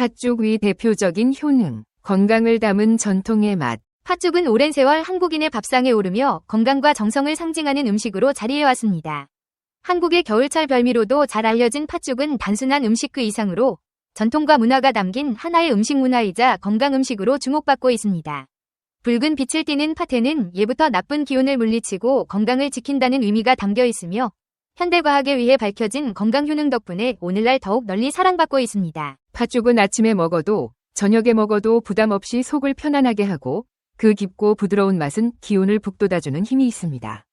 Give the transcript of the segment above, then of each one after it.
팥죽 위 대표적인 효능, 건강을 담은 전통의 맛. 팥죽은 오랜 세월 한국인의 밥상에 오르며 건강과 정성을 상징하는 음식으로 자리해왔습니다. 한국의 겨울철 별미로도 잘 알려진 팥죽은 단순한 음식 그 이상으로 전통과 문화가 담긴 하나의 음식 문화이자 건강 음식으로 주목받고 있습니다. 붉은 빛을 띠는 팥에는 예부터 나쁜 기운을 물리치고 건강을 지킨다는 의미가 담겨 있으며 현대과학에 의해 밝혀진 건강 효능 덕분에 오늘날 더욱 널리 사랑받고 있습니다. 팥죽은 아침에 먹어도 저녁에 먹어도 부담 없이 속을 편안하게 하고 그 깊고 부드러운 맛은 기운을 북돋아주는 힘이 있습니다.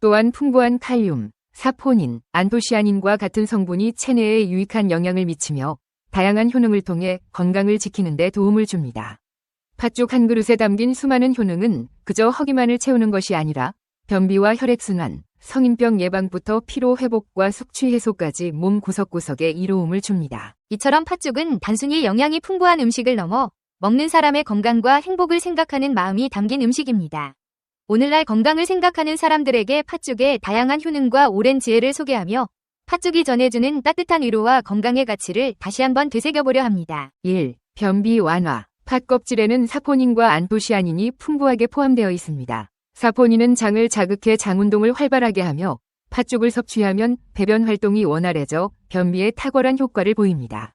또한 풍부한 칼륨, 사포닌, 안토시아닌과 같은 성분이 체내에 유익한 영향을 미치며 다양한 효능을 통해 건강을 지키는 데 도움을 줍니다. 팥죽 한 그릇에 담긴 수많은 효능은 그저 허기만을 채우는 것이 아니라 변비와 혈액순환, 성인병 예방부터 피로 회복과 숙취 해소까지 몸 구석구석에 이로움을 줍니다. 이처럼 팥죽은 단순히 영양이 풍부한 음식을 넘어 먹는 사람의 건강과 행복을 생각하는 마음이 담긴 음식입니다. 오늘날 건강을 생각하는 사람들에게 팥죽의 다양한 효능과 오랜 지혜를 소개하며 팥죽이 전해주는 따뜻한 위로와 건강의 가치를 다시 한번 되새겨보려 합니다. 1. 변비 완화. 팥 껍질에는 사포닌과 안토시아닌이 풍부하게 포함되어 있습니다. 사포닌은 장을 자극해 장운동을 활발하게 하며 팥죽을 섭취하면 배변 활동이 원활해져 변비에 탁월한 효과를 보입니다.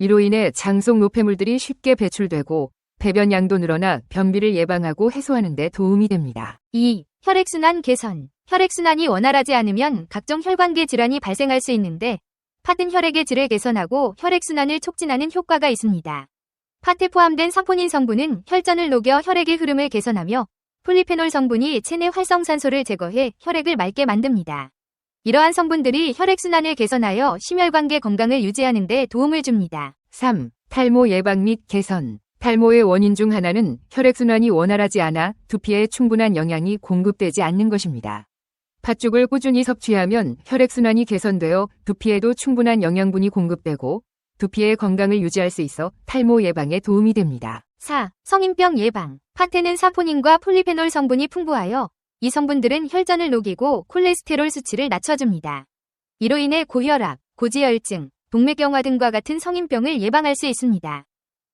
이로 인해 장 속 노폐물들이 쉽게 배출되고 배변 양도 늘어나 변비를 예방하고 해소하는 데 도움이 됩니다. 2. 혈액순환 개선. 혈액순환이 원활하지 않으면 각종 혈관계 질환이 발생할 수 있는데 팥은 혈액의 질을 개선하고 혈액순환을 촉진하는 효과가 있습니다. 팥에 포함된 사포닌 성분은 혈전을 녹여 혈액의 흐름을 개선하며 폴리페놀 성분이 체내 활성산소를 제거해 혈액을 맑게 만듭니다. 이러한 성분들이 혈액순환을 개선하여 심혈관계 건강을 유지하는 데 도움을 줍니다. 3. 탈모 예방 및 개선. 탈모의 원인 중 하나는 혈액순환이 원활하지 않아 두피에 충분한 영양이 공급되지 않는 것입니다. 팥죽을 꾸준히 섭취하면 혈액순환이 개선되어 두피에도 충분한 영양분이 공급되고 두피의 건강을 유지할 수 있어 탈모 예방에 도움이 됩니다. 4. 성인병 예방. 팥에는 사포닌과 폴리페놀 성분이 풍부하여 이 성분들은 혈전을 녹이고 콜레스테롤 수치를 낮춰줍니다. 이로 인해 고혈압, 고지혈증, 동맥경화 등과 같은 성인병을 예방할 수 있습니다.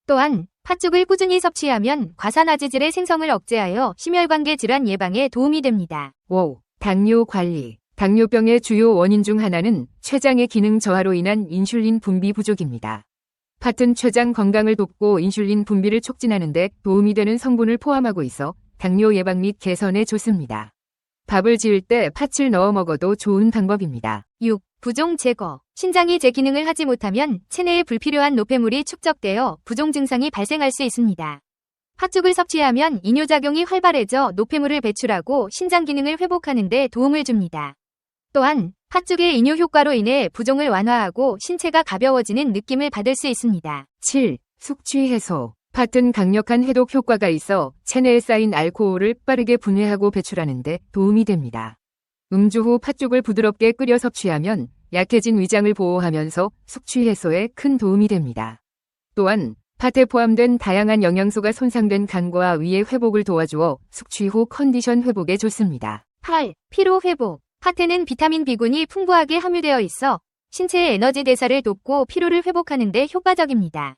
또한 팥죽을 꾸준히 섭취하면 과산화지질의 생성을 억제하여 심혈관계 질환 예방에 도움이 됩니다. 5. 당뇨 관리. 당뇨병의 주요 원인 중 하나는 췌장의 기능 저하로 인한 인슐린 분비 부족입니다. 팥은 췌장 건강을 돕고 인슐린 분비를 촉진하는 데 도움이 되는 성분을 포함하고 있어 당뇨 예방 및 개선에 좋습니다. 밥을 지을 때 팥을 넣어 먹어도 좋은 방법입니다. 6. 부종 제거. 신장이 제 기능을 하지 못하면 체내에 불필요한 노폐물이 축적되어 부종 증상이 발생할 수 있습니다. 팥죽을 섭취하면 이뇨작용이 활발해져 노폐물을 배출하고 신장 기능을 회복하는 데 도움을 줍니다. 또한 팥죽의 이뇨 효과로 인해 부종을 완화하고 신체가 가벼워지는 느낌을 받을 수 있습니다. 7. 숙취 해소. 팥은 강력한 해독 효과가 있어 체내에 쌓인 알코올을 빠르게 분해하고 배출하는 데 도움이 됩니다. 음주 후 팥죽을 부드럽게 끓여 섭취하면 약해진 위장을 보호하면서 숙취 해소에 큰 도움이 됩니다. 또한 팥에 포함된 다양한 영양소가 손상된 간과 위의 회복을 도와주어 숙취 후 컨디션 회복에 좋습니다. 8. 피로 회복. 팥에는 비타민 B군이 풍부하게 함유되어 있어 신체의 에너지 대사를 돕고 피로를 회복하는 데 효과적입니다.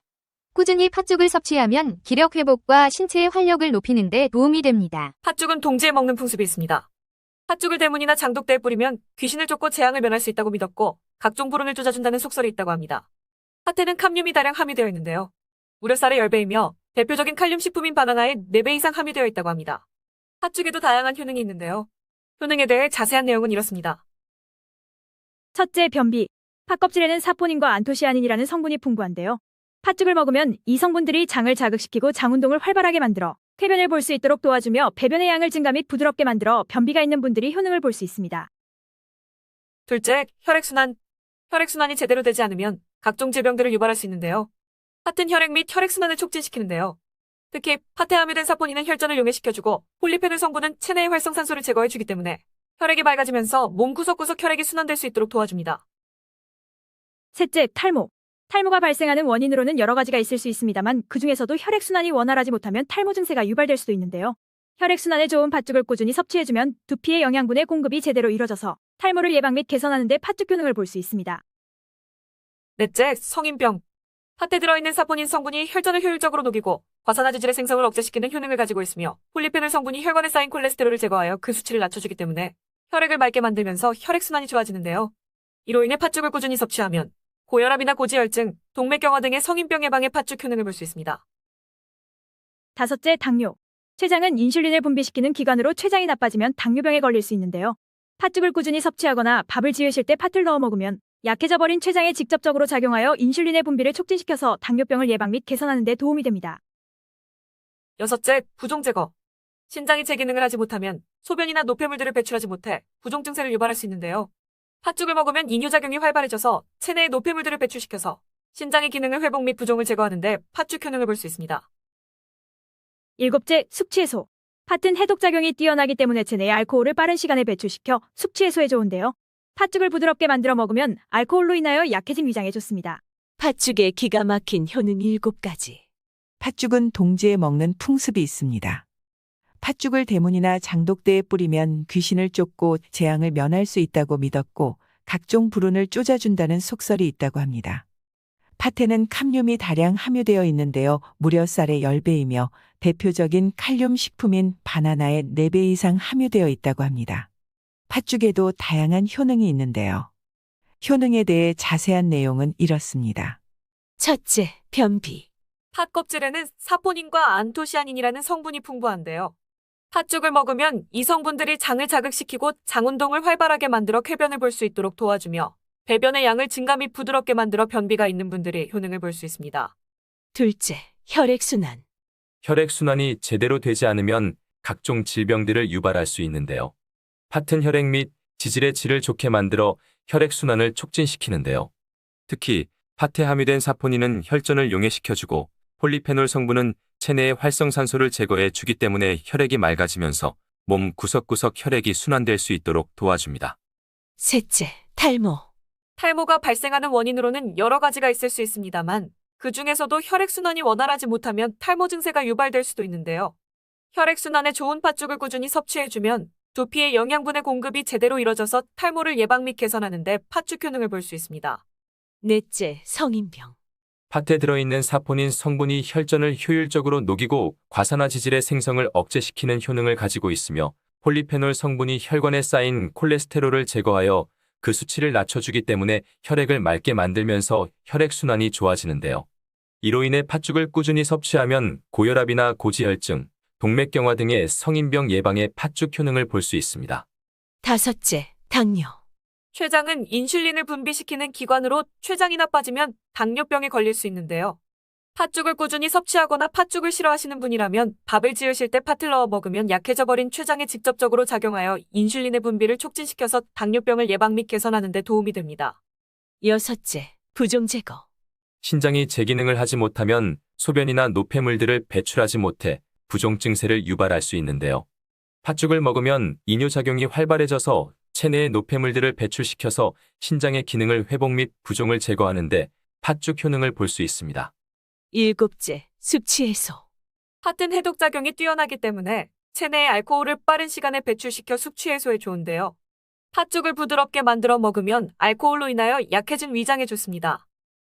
꾸준히 팥죽을 섭취하면 기력 회복과 신체의 활력을 높이는 데 도움이 됩니다. 팥죽은 동지에 먹는 풍습이 있습니다. 팥죽을 대문이나 장독대에 뿌리면 귀신을 쫓고 재앙을 면할 수 있다고 믿었고 각종 불운을 쫓아준다는 속설이 있다고 합니다. 팥에는 캄륨이 다량 함유되어 있는데요. 무려 쌀의 10배이며 대표적인 칼륨 식품인 바나나에 4배 이상 함유되어 있다고 합니다. 팥죽에도 다양한 효능이 있는데요. 효능에 대해 자세한 내용은 이렇습니다. 첫째, 변비. 팥껍질에는 사포닌과 안토시아닌이라는 성분이 풍부한데요. 팥죽을 먹으면 이 성분들이 장을 자극시키고 장운동을 활발하게 만들어 쾌변을 볼 수 있도록 도와주며 배변의 양을 증가 및 부드럽게 만들어 변비가 있는 분들이 효능을 볼 수 있습니다. 둘째, 혈액순환. 혈액순환이 제대로 되지 않으면 각종 질병들을 유발할 수 있는데요. 팥은 혈액 및 혈액순환을 촉진시키는데요. 특히 함유된 사포닌은 혈전을 용해시켜주고 폴리페놀 성분은 체내의 활성산소를 제거해주기 때문에 혈액이 맑아지면서 몸 구석구석 혈액이 순환될 수 있도록 도와줍니다. 셋째, 탈모. 탈모가 발생하는 원인으로는 여러 가지가 있을 수 있습니다만 그 중에서도 혈액순환이 원활하지 못하면 탈모 증세가 유발될 수도 있는데요. 혈액순환에 좋은 팥죽을 꾸준히 섭취해주면 두피의 영양분의 공급이 제대로 이뤄져서 탈모를 예방 및 개선하는 데 팥죽 효능을 볼 수 있습니다. 넷째, 성인병. 팥에 들어있는 사포닌 성분이 혈전을 효율적으로 녹이고 과산화지질의 생성을 억제시키는 효능을 가지고 있으며 폴리페놀 성분이 혈관에 쌓인 콜레스테롤을 제거하여 그 수치를 낮춰주기 때문에 혈액을 맑게 만들면서 혈액순환이 좋아지는데요. 이로 인해 팥죽을 꾸준히 섭취하면 고혈압이나 고지혈증, 동맥경화 등의 성인병 예방에 팥죽 효능을 볼 수 있습니다. 다섯째, 당뇨. 췌장은 인슐린을 분비시키는 기관으로 췌장이 나빠지면 당뇨병에 걸릴 수 있는데요. 팥죽을 꾸준히 섭취하거나 밥을 지으실 때 팥을 넣어 먹으면 약해져 버린 췌장에 직접적으로 작용하여 인슐린의 분비를 촉진시켜서 당뇨병을 예방 및 개선하는 데 도움이 됩니다. 여섯째, 부종 제거. 신장이 제 기능을 하지 못하면 소변이나 노폐물들을 배출하지 못해 부종 증세를 유발할 수 있는데요. 팥죽을 먹으면 이뇨작용이 활발해져서 체내의 노폐물들을 배출시켜서 신장의 기능을 회복 및 부종을 제거하는데 팥죽 효능을 볼 수 있습니다. 일곱째, 숙취 해소. 팥은 해독작용이 뛰어나기 때문에 체내의 알코올을 빠른 시간에 배출시켜 숙취 해소에 좋은데요. 팥죽을 부드럽게 만들어 먹으면 알코올로 인하여 약해진 위장에 좋습니다. 팥죽의 기가 막힌 효능 일곱 가지. 팥죽은 동지에 먹는 풍습이 있습니다. 팥죽을 대문이나 장독대에 뿌리면 귀신을 쫓고 재앙을 면할 수 있다고 믿었고 각종 불운을 쫓아준다는 속설이 있다고 합니다. 팥에는 캄륨이 다량 함유되어 있는데요. 무려 쌀의 10배이며 대표적인 칼륨 식품인 바나나의 4배 이상 함유되어 있다고 합니다. 팥죽에도 다양한 효능이 있는데요. 효능에 대해 자세한 내용은 이렇습니다. 첫째, 변비. 팥 껍질에는 사포닌과 안토시아닌이라는 성분이 풍부한데요. 팥죽을 먹으면 이 성분들이 장을 자극시키고 장 운동을 활발하게 만들어 쾌변을 볼 수 있도록 도와주며 배변의 양을 증가 및 부드럽게 만들어 변비가 있는 분들이 효능을 볼 수 있습니다. 둘째, 혈액순환. 혈액순환이 제대로 되지 않으면 각종 질병들을 유발할 수 있는데요. 팥은 혈액 및 지질의 질을 좋게 만들어 혈액순환을 촉진시키는데요. 특히 팥에 함유된 사포닌은 혈전을 용해시켜주고 폴리페놀 성분은 체내의 활성산소를 제거해 주기 때문에 혈액이 맑아지면서 몸 구석구석 혈액이 순환될 수 있도록 도와줍니다. 셋째, 탈모. 탈모가 발생하는 원인으로는 여러 가지가 있을 수 있습니다만 그 중에서도 혈액순환이 원활하지 못하면 탈모 증세가 유발될 수도 있는데요. 혈액순환에 좋은 팥죽을 꾸준히 섭취해주면 두피의 영양분의 공급이 제대로 이뤄져서 탈모를 예방 및 개선하는 데 팥죽 효능을 볼 수 있습니다. 넷째, 성인병. 팥에 들어있는 사포닌 성분이 혈전을 효율적으로 녹이고 과산화 지질의 생성을 억제시키는 효능을 가지고 있으며 폴리페놀 성분이 혈관에 쌓인 콜레스테롤을 제거하여 그 수치를 낮춰주기 때문에 혈액을 맑게 만들면서 혈액순환이 좋아지는데요. 이로 인해 팥죽을 꾸준히 섭취하면 고혈압이나 고지혈증, 동맥경화 등의 성인병 예방에 팥죽 효능을 볼 수 있습니다. 다섯째, 당뇨. 췌장은 인슐린을 분비시키는 기관으로 췌장이 나빠지면 당뇨병에 걸릴 수 있는데요. 팥죽을 꾸준히 섭취하거나 팥죽을 싫어하시는 분이라면 밥을 지으실 때 팥을 넣어 먹으면 약해져 버린 췌장에 직접적으로 작용하여 인슐린의 분비를 촉진시켜서 당뇨병을 예방 및 개선하는 데 도움이 됩니다. 여섯째, 부종 제거. 신장이 제 기능을 하지 못하면 소변이나 노폐물들을 배출하지 못해 부종 증세를 유발할 수 있는데요. 팥죽을 먹으면 이뇨작용이 활발해져서 체내의 노폐물들을 배출시켜서 신장의 기능을 회복 및 부종을 제거하는 데 팥죽 효능을 볼 수 있습니다. 일곱째, 숙취 해소. 팥은 해독 작용이 뛰어나기 때문에 체내의 알코올을 빠른 시간에 배출시켜 숙취 해소에 좋은데요. 팥죽을 부드럽게 만들어 먹으면 알코올로 인하여 약해진 위장에 좋습니다.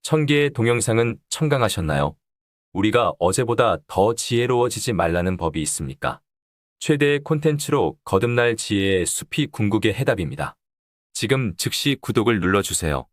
천 개의 동영상은 청강하셨나요? 우리가 어제보다 더 지혜로워지지 말라는 법이 있습니까? 최대의 콘텐츠로 거듭날 지혜의 숲이 궁극의 해답입니다. 지금 즉시 구독을 눌러주세요.